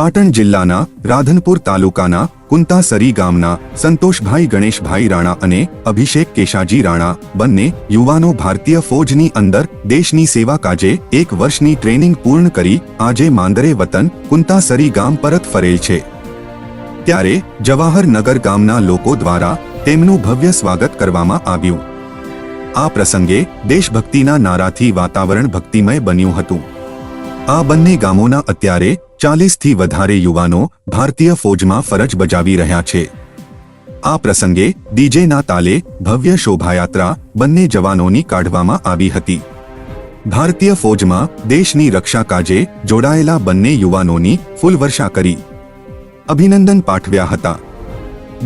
પાટણ જિલ્લાના રાધનપુર તાલુકાના કુંતાસરી ગામના સંતોષભાઈ ગણેશભાઈ રાણા અને અભિષેક કેશાજી રાણા બંને યુવાનો ભારતીય ફૌજની અંદર દેશની સેવા કાજે એક વર્ષની ટ્રેનિંગ પૂર્ણ કરી આજે માંદરે વતન કુંતાસરી ગામ પરત ફરેલ છે. ત્યારે જવાહરનગર ગામના લોકો દ્વારા તેમનું ભવ્ય સ્વાગત કરવામાં આવ્યું. આ પ્રસંગે દેશભક્તિના નારાથી વાતાવરણ ભક્તિમય બન્યું હતું. આ બંને ગામોના અત્યારે ચાલીસથી વધારે યુવાનો ભારતીય ફૌજમાં ફરજ બજાવી રહ્યા છે. આ પ્રસંગે ડીજેના તાલે ભવ્ય શોભાયાત્રા બંને જવાનોની કાઢવામાં આવી હતી. ભારતીય ફૌજમાં દેશની રક્ષા કાજે જોડાયેલા બંને યુવાનોની ફૂલવર્ષા કરી. અભિનંદન પાઠવ્યા હતા.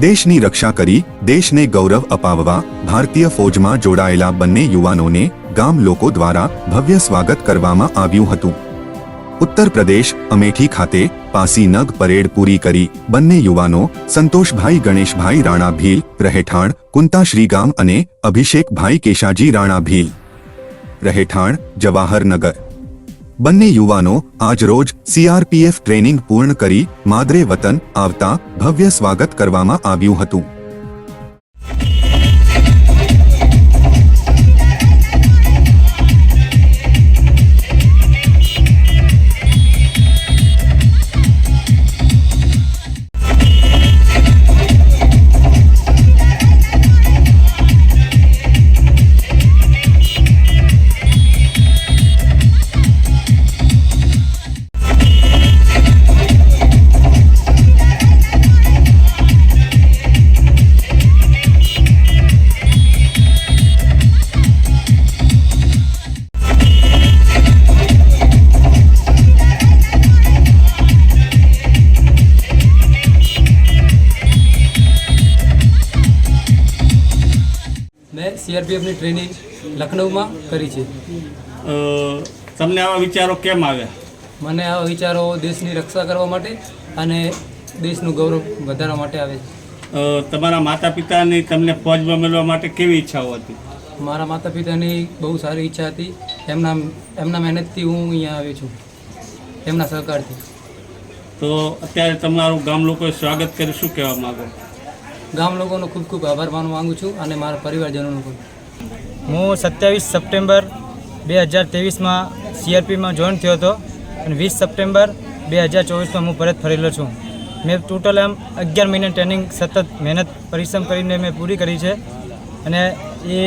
દેશની રક્ષા કરી, દેશને ગૌરવ અપાવવા ભારતીય ફોજમાં જોડાયેલા બંને યુવાનોને ગામ લોકો દ્વારા ભવ્ય સ્વાગત કરવામાં આવ્યું હતું. ઉત્તર પ્રદેશ, અમેઠી ખાતે પાસી નગ પરેડ પૂરી કરી બંને યુવાનો સંતોષભાઈ ગણેશભાઈ રાણા ભીલ રહેઠાણ, કુંતાશ્રી ગામ અને અભિષેકભાઈ કેશાજી રાણા ભીલ રહેઠાણ, જવાહરનગર. બંને યુવાનો આજરોજ સીઆરપીએફ ટ્રેનિંગ પૂર્ણ કરી, માદરે વતન આવતા ભવ્ય સ્વાગત કરવામાં આવ્યું હતું. સીઆરપીએફની ટ્રેનિંગ લખનઉમાં કરી છે. તમને આવા વિચારો કેમ આવ્યા? મને આવા વિચારો દેશની રક્ષા કરવા માટે અને દેશનું ગૌરવ વધારવા માટે આવે છે. તમારા માતા પિતાની તમને ફોજમાં મેળવવા માટે કેવી ઈચ્છાઓ હતી? મારા માતા પિતાની બહુ સારી ઈચ્છા હતી. એમના એમના મહેનતથી હું અહીંયા આવ્યો છું. એમના સહકારથી. તો અત્યારે તમારું ગામ લોકોએ સ્વાગત કરી શું કહેવા માંગો? ગામ લોકોનો ખૂબ ખૂબ આભાર માનવા માંગુ છું અને મારા પરિવારજનોનો પણ. હું સત્યાવીસ સપ્ટેમ્બર બે હજાર ત્રેવીસમાં સીઆરપીમાં જોઈન થયો હતો અને વીસ સપ્ટેમ્બર બે હજાર ચોવીસમાં હું પરત ફરેલો છું. મેં ટોટલ આમ અગિયાર મહિના ટ્રેનિંગ સતત મહેનત પરિશ્રમ કરીને મેં પૂરી કરી છે અને એ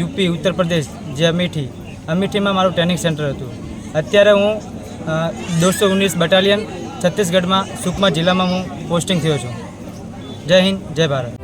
યુપી ઉત્તર પ્રદેશ જે અમેઠી, અમેઠીમાં મારું ટ્રેનિંગ સેન્ટર હતું. અત્યારે હું દોઢસો ઓગણીસ બટાલિયન છત્તીસગઢમાં સુકમા જિલ્લામાં હું પોસ્ટિંગ થયો છું. જય હિન્દ જય ભારત.